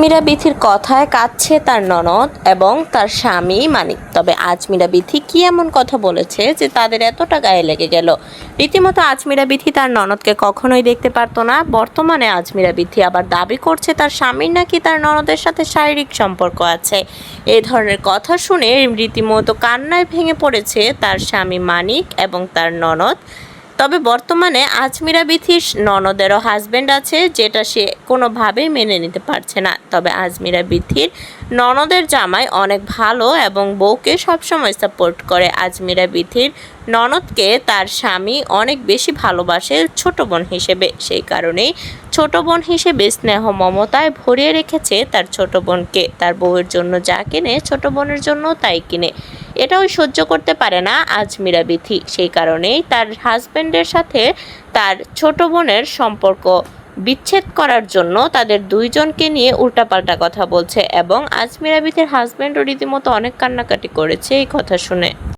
আজমিরা বিথির কথায় কাঁদছে তার ননদ এবং তার স্বামী মানিক। তবে আজমিরা বিথি কি এমন কথা বলেছে যে তাদের এতটা গায়ে লেগে গেল? রীতিমতো আজমিরা বিথি তার ননদকে কখনোই দেখতে পারতো না। বর্তমানে আজমিরা বিথি আবার দাবি করছে তার স্বামীর নাকি তার ননদের সাথে শারীরিক সম্পর্ক আছে। এই ধরনের কথা শুনে রীতিমতো কান্নায় ভেঙে পড়েছে তার স্বামী মানিক এবং তার ননদ। তবে বর্তমানে আজমিরা বিথির ননদেরও হাজব্যান্ড আছে, যেটা সে কোনোভাবেই মেনে নিতে পারছে না। তবে আজমিরা বিথির ননদের জামাই অনেক ভালো এবং বউকে সবসময় সাপোর্ট করে। আজমিরা বিথির ননদকে তার স্বামী অনেক বেশি ভালোবাসে ছোট বোন হিসেবে। সেই কারণেই ছোট বোন হিসেবে স্নেহ মমতায় ভরিয়ে রেখেছে তার ছোট বোনকে। তার বউয়ের জন্য যা কিনে, ছোট বোনের জন্য তাই কিনে। এটাও সহ্য করতে পারে না আজমিরা বিথি সেই কারণেই তার হাজব্যান্ডের সাথে তার ছোট বোনের সম্পর্ক। বিচ্ছেদ করার জন্য তাদের দুইজনকে নিয়ে উল্টাপাল্টা কথা বলছে এবং আজমিরা বিথের হাজব্যান্ডও রীতিমতো অনেক কান্নাকাটি করেছে এই কথা শুনে।